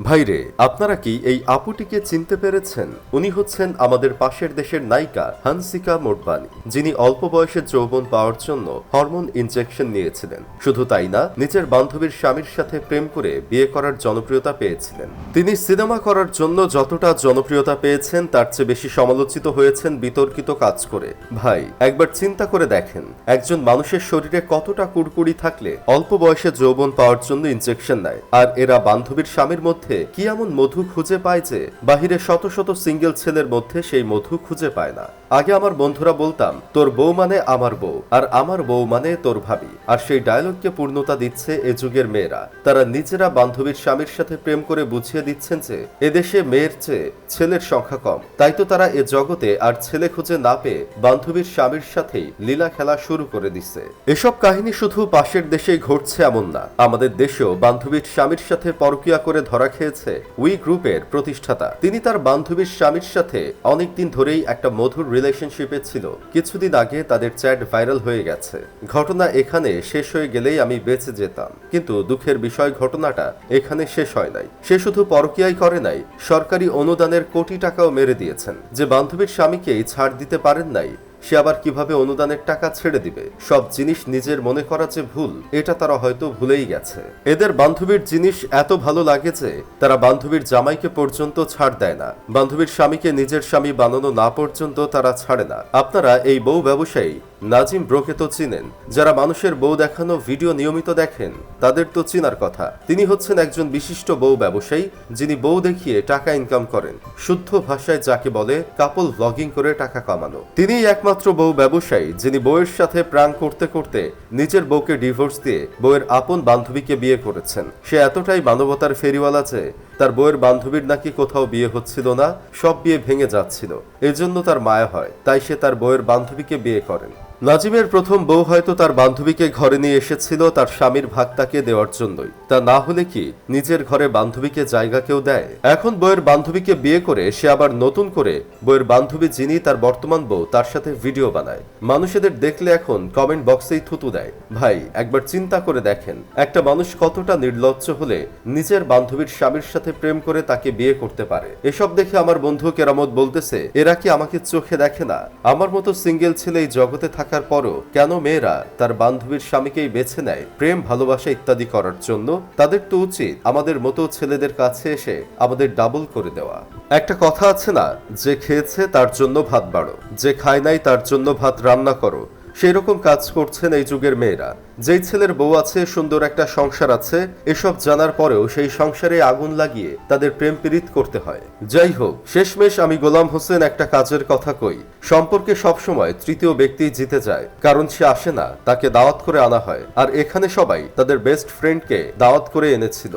ভাইরে, আপনারা কি এই আপুটিকে চিনতে পেরেছেন? উনি হচ্ছেন আমাদের পাশের দেশের নায়িকা হানসিকা মোটবানি, যিনি অল্প বয়সে যৌবন পাওয়ার জন্য হরমোন ইনজেকশন নিয়েছিলেন। শুধু তাই না, নিজের বান্ধবীর স্বামীর সাথে প্রেম করে বিয়ে করার জনপ্রিয়তা পেয়েছিলেন। তিনি সিনেমা করার জন্য যতটা জনপ্রিয়তা পেয়েছেন, তার চেয়ে বেশি সমালোচিত হয়েছেন বিতর্কিত কাজ করে। ভাই, একবার চিন্তা করে দেখেন, একজন মানুষের শরীরে কতটা কুড়কুড়ি থাকলে অল্প বয়সে যৌবন পাওয়ার জন্য ইনজেকশন নেয়, আর এরা বান্ধবীর স্বামীর মধ্যে কি এমন মধু খুঁজে পায় যে? বাহিরে শত শত সিঙ্গেল ছেলের মধ্যে সেই মধু খুঁজে পায় না। আগে আমার বন্ধুরা বলতাম, তোর বউ মানে আমার বউ, আর আমার বউ মানে তোর ভাবি। আর সেই ডায়লগকে পূর্ণতা দিচ্ছে এ যুগের মেয়েরা। তারা নিজেরা বান্ধবীর স্বামীর সাথে প্রেম করে বুঝিয়ে দিচ্ছেন যে, এদেশে মেয়ের চেয়ে ছেলের সংখ্যা কম। তাই তো তারা এ জগতে আর ছেলে খুঁজে না পেয়ে বান্ধবীর স্বামীর সাথেই লীলা খেলা শুরু করে দিচ্ছে। এসব কাহিনী শুধু পাশের দেশেই ঘটছে এমন না। আমাদের দেশেও বান্ধবীর স্বামীর সাথে পরকিয়া করে ধরা খেয়েছে উই গ্রুপের প্রতিষ্ঠাতা। তিনি তার বান্ধবীর স্বামীর সাথে অনেকদিন ধরেই একটা মধুর রিলেশনশিপে ছিল। কিছুদিন আগে তাদের চ্যাট ভাইরাল হয়ে গেছে। ঘটনা এখানে শেষ হয়ে গেলেই আমি বেঁচে যেতাম। কিন্তু দুঃখের বিষয়, ঘটনাটা এখানে শেষ হয় নাই। সে শুধু পরকিয়াই করে নাই, সরকারি অনুদানের কোটি টাকাও মেরে দিয়েছেন। যে বান্ধবীর স্বামীকেই ছাড় দিতে পারেন নাই সে আবার কীভাবে অনুদানের টাকা ছেড়ে দিবে? সব জিনিস নিজের মনে করা যে ভুল, এটা তারা হয়তো ভুলেই গেছে। এদের বান্ধবীর জিনিস এত ভালো লাগে যে, তারা বান্ধবীর জামাইকে পর্যন্ত ছাড় দেয় না। বান্ধবীর স্বামীকে নিজের স্বামী বানানো না পর্যন্ত তারা ছাড়ে না। আপনারা এই বউ ব্যবসায়ী নাজিম ব্রোকে তো চিনেন। যারা মানুষের বউ দেখানো ভিডিও নিয়মিত দেখেন, তাদের তো চিনার কথা। তিনি হচ্ছেন একজন বিশিষ্ট বউ ব্যবসায়ী, যিনি বউ দেখিয়ে টাকা ইনকাম করেন। শুদ্ধ ভাষায় যাকে বলে কাপল ব্লগিং করে টাকা কামানো। তিনিই একমাত্র বউ ব্যবসায়ী, যিনি বউয়ের সাথে প্রাণ করতে করতে নিজের বউকে ডিভোর্স দিয়ে বউয়ের আপন বান্ধবীকে বিয়ে করেছেন। সে এতটাই মানবতার ফেরিওয়ালা যে তার বউয়ের বান্ধবীর নাকি কোথাও বিয়ে হচ্ছিল না, সব বিয়ে ভেঙে যাচ্ছিল। এজন্য তার মায়া হয়, তাই সে তার বউয়ের বান্ধবীকে বিয়ে করেন। নাজিমের প্রথম বউ হয়তো তার বান্ধবীকে ঘরে নিয়ে এসেছিল, তার স্বামীর ভাগ তাকে দেওয়ার জন্যই। তা না হলে কি নিজের ঘরে বান্ধবীকে জায়গা কেউ দেয়? এখন বউয়ের বান্ধবীকে বিয়ে করে সে আবার নতুন করে বউয়ের বান্ধবী যিনি, তার বর্তমান বউ, তার সাথে ভিডিও বানায়। মানুষেদের দেখলে এখন কমেন্ট বক্সেই থুতু দেয়। ভাই, একবার চিন্তা করে দেখেন, একটা মানুষ কতটা নির্লজ্জ হলে নিজের বান্ধবীর স্বামীর সাথে প্রেম করে তাকে বিয়ে করতে পারে। এসব দেখে আমার বন্ধু কেরামত বলতেছে, এরা কি আমাকে চোখে দেখে না? আমার মতো সিঙ্গেল ছেলে এই জগতে থাকার পরও কেন মেয়েরা তার বান্ধবীর স্বামীকেই বেছে নেয়, প্রেম, ভালোবাসা ইত্যাদি করার জন্য, তাদের তো উচিত আমাদের মতো ছেলেদের কাছে এসে আমাদের ডাবল করে দেওয়া। একটা কথা আছে না, যে খেয়েছে তার জন্য ভাত বাড়ো, যে খায় নাই তার জন্য ভাত রান্না করো। সেই রকম কাজ করছেন এই যুগের মেয়েরা। যেই ছেলের বউ আছে, সুন্দর একটা সংসার আছে, এসব জানার পরেও সেই সংসারে আগুন লাগিয়ে তাদের প্রেম পীড়িত করতে হয়। যাই হোক, শেষমেশ আমি গোলাম হোসেন একটা কাজের কথা কই। সম্পর্কে সবসময় তৃতীয় ব্যক্তি জিতে যায়, কারণ সে আসে না, তাকে দাওয়াত করে আনা হয়। আর এখানে সবাই তাদের বেস্ট ফ্রেন্ডকে দাওয়াত করে এনেছিল।